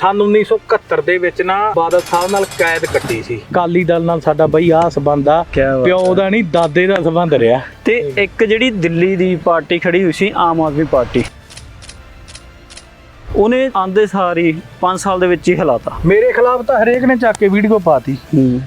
ਸਨ 1971 ਦੇ ਵਿੱਚ ਨਾ ਬਾਦਲ ਸਾਹਿਬ ਨਾਲ ਕੈਦ ਕੱਟੀ ਸੀ। ਕਾਲੀ ਦਲ ਨਾਲ ਸਾਡਾ ਬਈ ਆਹ ਸੰਬੰਧ ਆ। ਪਿਓ ਦਾ ਨਹੀਂ ਦਾਦੇ ਦਾ ਸੰਬੰਧ ਰਿਹਾ। ਤੇ ਇੱਕ ਜਿਹੜੀ ਦਿੱਲੀ ਦੀ ਪਾਰਟੀ ਖੜੀ ਹੋਈ ਸੀ ਆਮ ਆਦਮੀ ਪਾਰਟੀ। ਉਹਨੇ ਆਂਦੇ ਸਾਰੀ 5 ਸਾਲ ਦੇ ਵਿੱਚ ਹੀ ਹਲਾਤਾ। ਮੇਰੇ ਖਿਲਾਫ ਤਾਂ ਹਰੇਕ ਨੇ ਚੱਕ ਕੇ ਵੀਡੀਓ ਪਾਤੀ।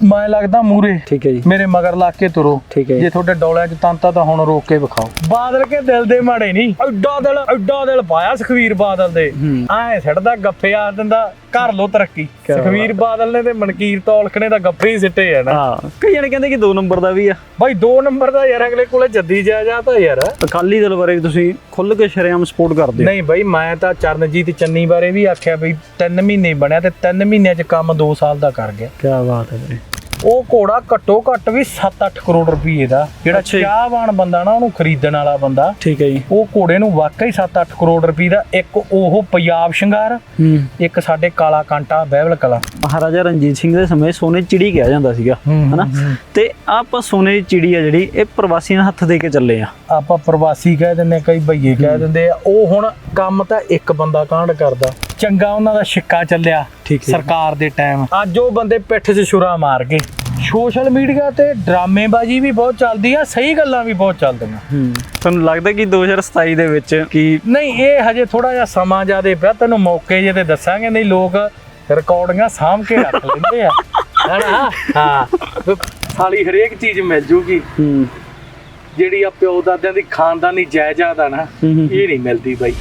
ਮੈਂ ਲੱਗਦਾ ਮੂਰੇ। ਠੀਕ ਹੈ ਜੀ। ਮੇਰੇ ਮਗਰ ਲਾ ਕੇ ਤੁਰੋ। ਠੀਕ ਹੈ ਜੀ। ਤੁਹਾਡੇ ਡੋਲਿਆਂ 'ਚ ਤੰਤਾ ਤਾਂ ਹੁਣ ਰੋਕ ਕੇ ਵਿਖਾਓ। ਬਾਦਲ ਕੇ ਦਿਲ ਦੇ ਮਾੜੇ ਨਹੀਂ। ਐਡਾ ਦਿਲ ਐਡਾ ਦਿਲ ਪਾਇਆ ਸੁਖਵੀਰ ਬਾਦਲ ਦੇ। ਐ ਛੱਡਦਾ ਗੱਫੇ ਆ ਦਿੰਦਾ। ਕਰ ਲੋ ਤਰੱਕੀ। ਕਿਆ ਸੁਖਵੀਰ ਬਾਦਲ ਨੇ ਤੇ ਮਨਕੀਰ ਤੌਲਖ ਨੇ ਤਾਂ ਗੱਫੇ ਹੀ ਸਿੱਟੇ ਆ ਨਾ। ਹਾਂ ਕਈ ਜਣੇ ਕਹਿੰਦੇ ਕਿ 2 ਨੰਬਰ ਦਾ ਵੀ ਆ। ਬਾਈ 2 ਨੰਬਰ ਦਾ ਯਾਰ ਅਗਲੇ ਕੋਲੇ ਜੱਦੀ ਜਾਇਦਾਦ ਆ ਯਾਰ। ਅਕਾਲੀ ਦਲ ਬਾਰੇ ਤੁਸੀਂ ਖੁੱਲ ਕੇ ਸ਼ਰੇਆਮ ਸਪੋਰਟ ਕਰਦੇ ਹੋ। ਨਹੀਂ ਬਾਈ ਮੈਂ ਤਾਂ ਚਰਨਜੀਤ ਚੰਨੀ ਬਾਰੇ ਵੀ ਆਖਿਆ ਬਈ 3 ਮਹੀਨੇ ਬਣਿਆ ਤੇ 3 ਮਹੀਨਿਆਂ 'ਚ ਕੰਮ 2 ਸਾਲ ਦਾ ਕਰ ਗਿਆ। ਕੀ ਬਾਤ ਹੈ ਵੀਰੇ ਉਹ ਘੋੜਾ ਘੱਟੋ ਘੱਟ ਵੀ 7-8 ਕਰੋੜ ਰੁਪਏ ਦਾ। ਜਿਹੜਾ। ਚਾਹਵਾਨ ਬੰਦਾ ਨਾ ਉਹਨੂੰ ਖਰੀਦਣ ਵਾਲਾ ਬੰਦਾ ਠੀਕ ਹੈ ਜੀ। ਉਹ ਘੋੜੇ ਨੂੰ ਵਾਕਈ 7-8 ਕਰੋੜ ਰੁਪਏ ਦਾ ਇੱਕ ਉਹ ਪੰਜਾਬ ਸ਼ਿੰਗਾਰ ਇੱਕ ਸਾਡੇ ਕਾਲਾ ਕਾਂਟਾ ਬਹਿਬਲ ਕਲਾ। ਮਹਾਰਾਜਾ ਰਣਜੀਤ ਸਿੰਘ ਦੇ ਸਮੇਂ ਸੋਨੇ ਚਿੜੀ ਕਿਹਾ ਜਾਂਦਾ ਸੀਗਾ ਹਨਾ? ਤੇ ਆਪਾਂ ਸੋਨੇ ਦੀ ਚਿੜੀ ਆ ਜਿਹੜੀ ਇਹ ਪ੍ਰਵਾਸੀਆਂ ਦੇ ਹੱਥ ਦੇ ਕੇ ਚੱਲੇ ਆ। ਆਪਾਂ ਪ੍ਰਵਾਸੀ ਕਹਿ ਦਿੰਦੇ ਕਈ ਭਈਏ ਕਹਿ ਦਿੰਦੇ ਆ ਉਹ ਹੁਣ ਕੰਮ ਤਾਂ ਇੱਕ ਬੰਦਾ ਕਾਂਡ ਕਰਦਾ। ਚੰਗਾ ਉਹਨਾਂ ਦਾ ਛਿੱਕਾ ਚੱਲਿਆ ਠੀਕ ਹੈ। ਸਰਕਾਰ ਦੇ ਟਾਈਮ। ਅੱਜ ਉਹ ਬੰਦੇ ਪਿੱਠ 'ਚ ਛੁਰਾ ਮਾਰ ਗਏ। ਸੋਸ਼ਲ ਮੀਡੀਆ ਤੇ ਡਰਾਮੇਬਾਜ਼ੀ ਵੀ ਬਹੁਤ ਚੱਲਦੀ ਆ ਸਹੀ ਗੱਲਾਂ ਵੀ ਬਹੁਤ ਚੱਲਦੀਆਂ। ਹੂੰ। ਤੁਹਾਨੂੰ ਲੱਗਦਾ ਕਿ 2027 ਦੇ ਵਿੱਚ ਕੀ ਨਹੀਂ ਇਹ ਹਜੇ ਥੋੜਾ ਜਿਹਾ ਸਮਾਂ ਜ਼ਿਆਦੇ ਪਿਆ ਤੈਨੂੰ ਮੌਕੇ ਜੇ ਤੇ ਦੱਸਾਂਗੇ ਨਹੀਂ ਲੋਕ ਰਿਕਾਰਡਿੰਗਾਂ ਸਾਂਭ ਕੇ ਰੱਖ ਲੈਂਦੇ ਆ। ਹੈਨਾ? ਹਾਂ। ਸਾਲੀ ਹਰੇਕ ਚੀਜ਼ ਮਿਲ ਜੂਗੀ। ਹੂੰ। ਜਿਹੜੀ ਆ ਪਿਓ ਦਾਦਿਆਂ ਦੀ ਖਾਨਦਾਨੀ ਜਾਇਦਾਦ ਆ ਨਾ ਹੂੰ, ਹੂੰ। ਇਹ ਨਹੀਂ ਮਿਲਦੀ ਬਾਈ।